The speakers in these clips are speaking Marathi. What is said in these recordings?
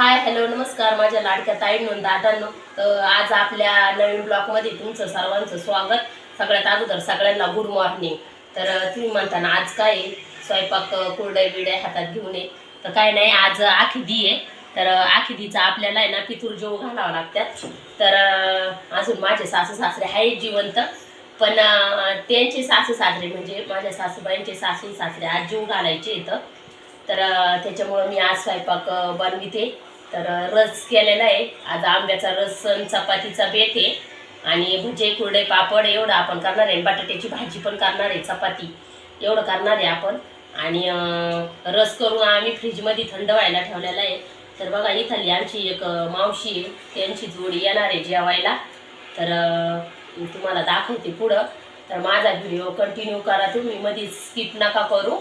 हाय हॅलो नमस्कार. माझ्या लाडक्या ताईंनो दादांनो. तर आज आपल्या नवीन ब्लॉगमध्ये तुमचं सर्वांचं स्वागत. सगळ्यात अगोदर सगळ्यांना गुड मॉर्निंग तर तुम्ही म्हणता ना आज काय आहे? स्वयंपाक अं, कुरडे बिडे हातात घेऊन ये. तर काय नाही आज आखिदी आहे. तर आखिदीचा आपल्याला आहे ना पितूर जेव घालावं लागतात तर अजून माझे सासू सासरे आहे जिवंत. पण त्यांचे सासू सासरे म्हणजे माझ्या सासूबाईंचे सासू सासरे आज जीव घालायचे इथं. तर त्याच्यामुळं मी आज स्वयंपाक बनविते. तर रस केलेला आहे. आज आंब्याचा रस चपातीचा बेत आहे. आणि भजे कुरडे पापड एवढं आपण करणार आहे. बटाट्याची भाजी पण करणार आहे. चपाती एवढं करणार आहे आपण. आणि रस करून आम्ही फ्रीजमध्ये थंड व्हायला ठेवलेला आहे. तर बघा इथली आमची एक मावशी त्यांची जोडी येणार आहे जेवायला. तर मी तुम्हाला दाखवते पुढं. तर माझा व्हिडिओ कंटिन्यू करा. तुम्ही मध्ये स्किप नका करू.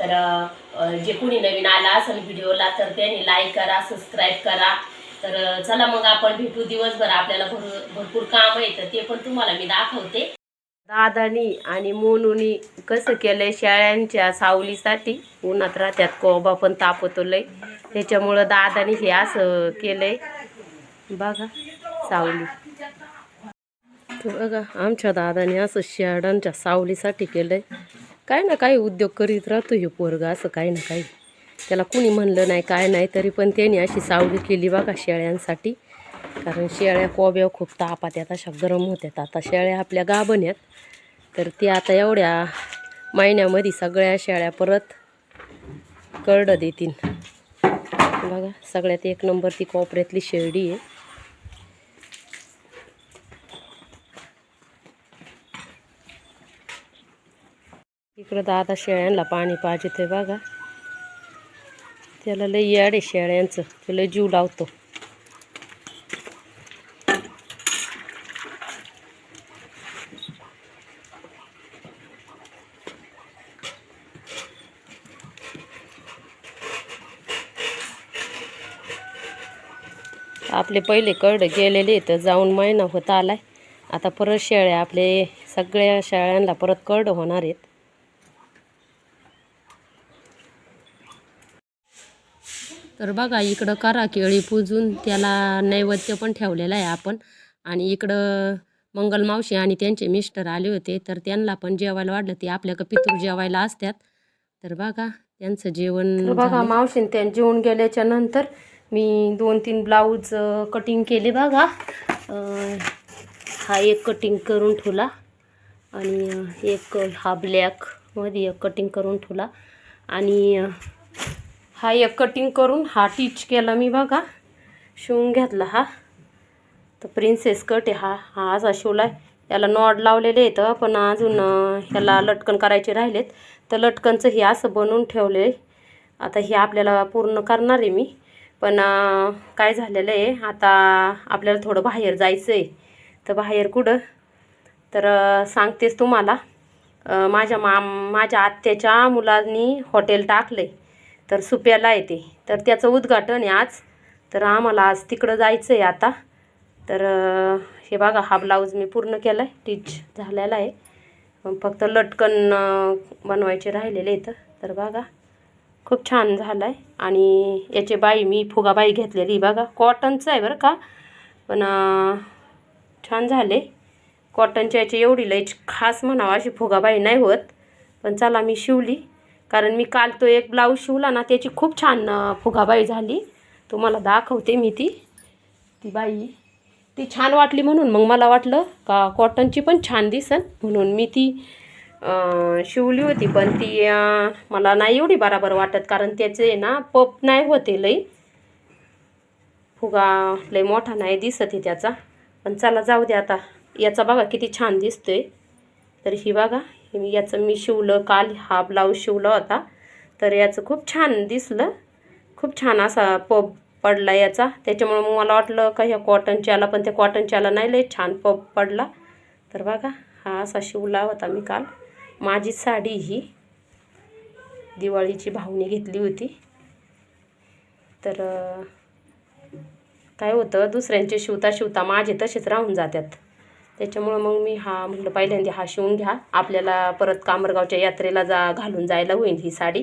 तर जे कोणी नवीन आला असेल व्हिडिओला तर त्यांनी लाईक करा सबस्क्राईब करा. तर चला मग आपण भेटू दिवसभर. आपल्याला भर भरपूर काम आहे तर ते पण तुम्हाला मी दाखवते. दादानी आणि मोनूनी कसं केलंय शेळ्यांच्या सावलीसाठी उन्हात राहत्यात कोबा पण तापवतो लय त्याच्यामुळं दादानी हे असं केलंय. बघा सावली. बघा आमच्या दादाने असं शेळ्यांच्या सावलीसाठी केलंय. काय ना काही उद्योग करीत राहतो हे पोरगा असं काही ना काही. त्याला कुणी म्हणलं नाही काय नाही तरी पण त्यांनी अशी सावली केली बघा शेळ्यांसाठी. कारण शेळ्या कोब्या खूप तापात येत अशा गरम होत्यात. आता शेळ्या आपल्या गाभण्यात तर ते आता एवढ्या महिन्यामध्ये सगळ्या शेळ्या परत करडं देतील. बघा सगळ्यात एक नंबर ती कोपऱ्यातली शेळडी आहे. इकडं दादा शेळ्यांना पाणी पाहिजे बघा. त्याला लई याड आहे शेळ्यांचं. ते लई जीव लावतो. आपले पहिले कड गेलेले तर जाऊन महिना होत आलाय. आता परत शेळ्या आपले सगळ्या शेळ्यांना परत कड होणार आहेत. तर बघा इकडं करा केळी पूजून. त्याला नैवेद्य पण ठेवलेला आहे आपण. आणि इकडं मंगल मावशी आणि त्यांचे मिस्टर आले होते. तर त्यांना पण जेवायला वाढलं. ते आपल्याकडं पितूर जेवायला असतात. तर बघा त्यांचं जेवण बघा मावशीन त्यां जेवून गेल्याच्यानंतर मी दोन तीन ब्लाऊज कटिंग केले बघा. हा एक कटिंग करून ठेवला. आणि एक हा ब्लॅकमध्ये एक कटिंग करून ठेवला. आणि हा एक कटिंग करून हा टीच केला मी बघा. शिवून घेतला हा. तर प्रिन्सेस कट आहे हा. हा असा शिवला आहे याला नॉड लावलेले आहेत पण अजून ह्याला लटकन करायचे राहिलेत. तर लटकनचं हे असं बनवून ठेवलं. आहे आता हे आपल्याला पूर्ण करणार आहे मी. पण काय झालेलं आहे आता आपल्याला थोडं बाहेर जायचं आहे तर बाहेर कुठं? तर सांगतेच तुम्हाला. माझ्या माम माझ्या आत्याच्या मुलांनी हॉटेल टाकलं आहे तर सुप्याला येते. तर त्याचं उद्घाटन आहे आज. तर आम्हाला आज तिकडं जायचं आहे आता. तर हे बघा हा ब्लाऊज मी पूर्ण केला आहे टीच झालेला आहे. फक्त लटकन बनवायचे राहिलेले आहेत तर बघा खूप छान झालं आहे आणि याचे बाई मी फुगाबाई घेतलेली बघा. कॉटनचं आहे बरं का. पण छान झाले. कॉटनच्या याची एवढी लय खास म्हणावं अशी फुगाबाई नाही होत. पण चला मी शिवली. कारण मी काल तो एक ब्लाऊज शिवला ना त्याची खूप छान फुगाबाई झाली. तुम्हाला दाखवते मी ती. ती बाई ती छान वाटली म्हणून मग मला वाटलं का कॉटनची पण छान दिसन म्हणून मी ती शिवली होती. पण ती मला नाही एवढी बराबर वाटत कारण त्याचे ना पप नाही होते लई. फुगा लई मोठा नाही दिसत आहे त्याचा. पण चला जाऊ दे आता. याचा बघा किती छान दिसतोय. तर ही बघा याचं मी शिवलं काल हा ब्लाऊज शिवला होता. तर याचं खूप छान दिसलं. खूप छान असा पब पडला याचा. त्याच्यामुळं मग मला वाटलं का ह्या कॉटनच्याला पण त्या कॉटनच्याला नाही लय छान पप पडला. तर बघा हा असा शिवला होता मी काल. माझी साडी ही दिवाळीची भावनी घेतली होती. तर काय होतं दुसऱ्यांचे शिवता शिवता माझे तसेच राहून जातात. त्याच्यामुळं मग मी हा म्हटलं पहिल्यांदा हा शिवून घ्या. आपल्याला परत कामरगावच्या यात्रेला जा घालून जायला होईल ही साडी.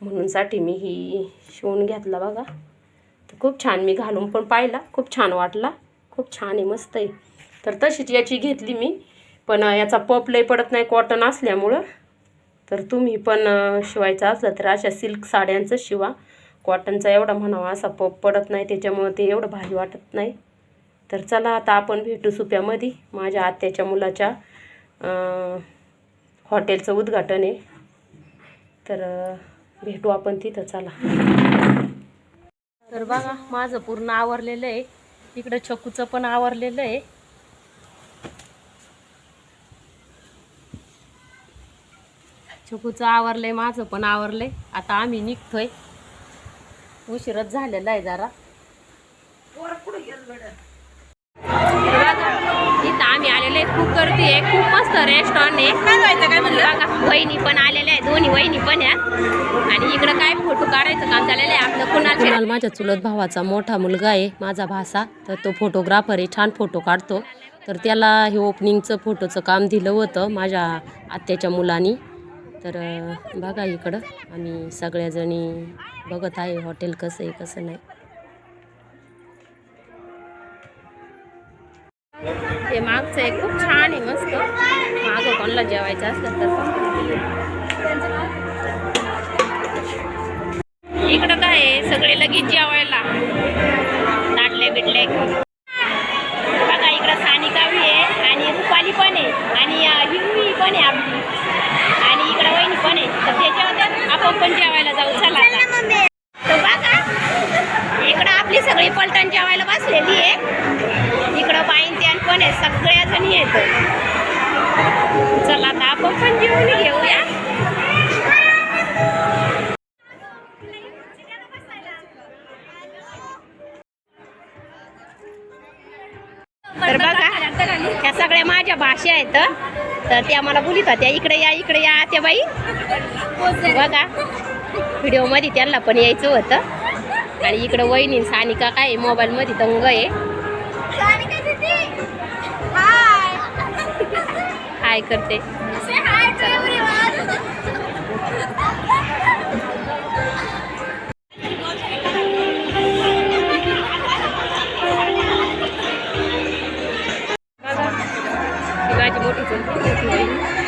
म्हणूनसाठी मी ही शिवून घेतला बघा. तर खूप छान मी घालून पण पाहिला. खूप छान वाटला. खूप छान आहे मस्त आहे. तर तशीच याची घेतली मी. पण याचा पप लय पडत नाही कॉटन असल्यामुळं. तर तुम्ही पण शिवायचा शिवायचं असलं तर अशा सिल्क साड्यांचं शिवा. कॉटनचा एवढा म्हणावा असा पप पडत नाही. त्याच्यामुळं ते एवढं भारी वाटत नाही. तर चला आता आपण भेटू सुप्यामध्ये. माझ्या आत्याच्या मुलाच्या हॉटेलचं उद्घाटन आहे. तर भेटू आपण तिथं चला. तर बघा माझं पूर्ण आवरलेलं आहे. इकडं छकूचं पण आवरलेलं आहे. छकूचं आवरलंय माझं पण आवरलंय. आता आम्ही निघतोय. उशीरच झालेला आहे जरा. तर इथं आम्ही आलेलो आहे. खूप गर्दी आहे. खूप मस्त रेस्टॉरंट आहे. बघा वहिनी पण आलेल्या आहे दोन्ही वहिनी पण आहे आणि इकडं काय फोटो काढायचं काम चाललेलं आहे? आपलं कुणाल कुणाल माझ्या चुलत भावाचा मोठा मुलगा आहे माझा भासा तर तो फोटोग्राफर आहे. छान फोटो काढतो. तर त्याला हे ओपनिंगचं फोटोचं काम दिलं होतं माझ्या आत्याच्या मुलानी. तर बघा इकडं. आम्ही सगळ्याजणी बघत आहे हॉटेल कसं आहे कसं नाही. हे मागचं आहे खूप छान आहे मस्त. मागं कोणाला जेवायचं असलं तर इकडं काय आहे सगळे लगेच जेवायला. ताटले बिटले. बघा इकडं सानिकावी आहे आणि रुपाली पण आहे आणि हिरवी पण आहे आपली. आणि इकडं वहिनी पण आहे. तर त्याच्यावर आपण पण जेवायला जाऊ. पाणी येत. चला आता आपण पण जेवून घेऊया. तर बघा ह्या सगळ्या माझ्या भाषा आहेत. तर त्या मला बोलित होत्या इकडे या इकडे या त्या बाई. बघा व्हिडिओमध्ये त्यांना पण यायचं होतं. आणि इकडं वहिनी सानिका काय मोबाईलमध्ये दंग आहे. हाय करते.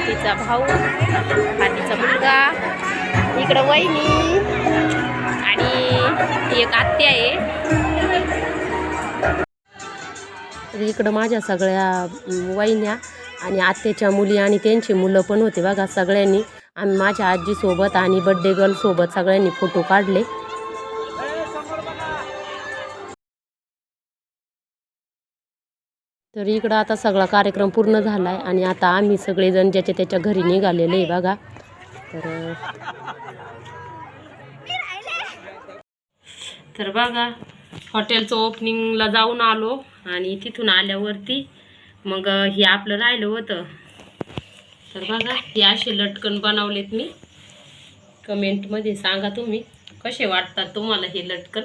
तिचा भाऊ तिचा मुलगा. इकडं वहिनी. आणि ती एक आत्या आहे. इकडं माझ्या सगळ्या वहिन्या. आणि आत्याच्या मुली आणि त्यांची मुलं पण होते बघा सगळ्यांनी. आम्ही माझ्या आजीसोबत आणि बड्डे गर्लसोबत सगळ्यांनी फोटो काढले. तर इकडं आता सगळा कार्यक्रम पूर्ण झाला आहे आणि आता आम्ही सगळेजण ज्याच्या त्याच्या घरी निघालेले आहे बघा. तर तर बघा हॉटेलचं ओपनिंगला जाऊन आलो आणि तिथून आल्यावरती मग हे आपलं राहिलं होतं. तर बघा हे असे लटकन बनवलेत मी. कमेंटमध्ये सांगा तुम्ही कसे वाटतात तुम्हाला हे लटकन?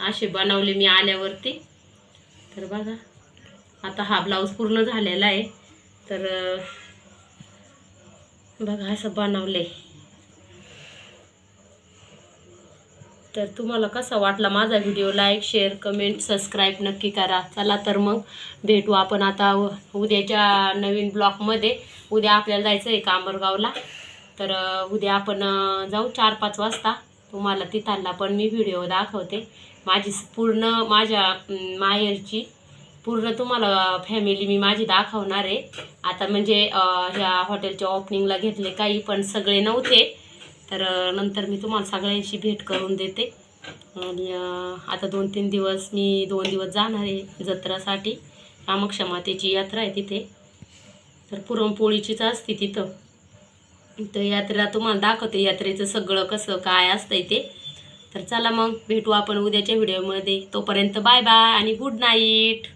असे बनवले मी आल्यावरती. तर बघा आता हा ब्लाऊज पूर्ण झालेला आहे. तर बघा असं बनवलं आहे तर तुम्हाला कसा वाटला माझा video like share comment subscribe नक्की करा. चला तर मग भेटू आपण आता उद्याच्या नवीन ब्लॉकमध्ये उद्या आपल्याला जायचं आहे कांबरगावला. तर उद्या आपण जाऊ चार पाच वाजता. तुम्हाला तिथाला पण मी व्हिडिओ दाखवते. माझी पूर्ण माझ्या माहेरची पूर्ण तुम्हाला फॅमिली मी माझी दाखवणार आहे. आता म्हणजे ह्या हॉटेलच्या ओपनिंगला घेतले काही पण सगळे नव्हते. तर नंतर मी तुम्हाला सगळ्यांशी भेट करून देते. आणि आता दोन तीन दिवस मी दोन दिवस जाणार आहे जत्रासाठी. कामाक्षा मातेची यात्रा आहे तिथे. तर पुरणपोळीचीच असते तिथं. तर यात्रा तुम्हाला दाखवते यात्रेचं सगळं कसं काय असतंय ते. तर चला मग भेटू आपण उद्याच्या व्हिडिओमध्ये. तोपर्यंत बाय बाय आणि गुड नाईट.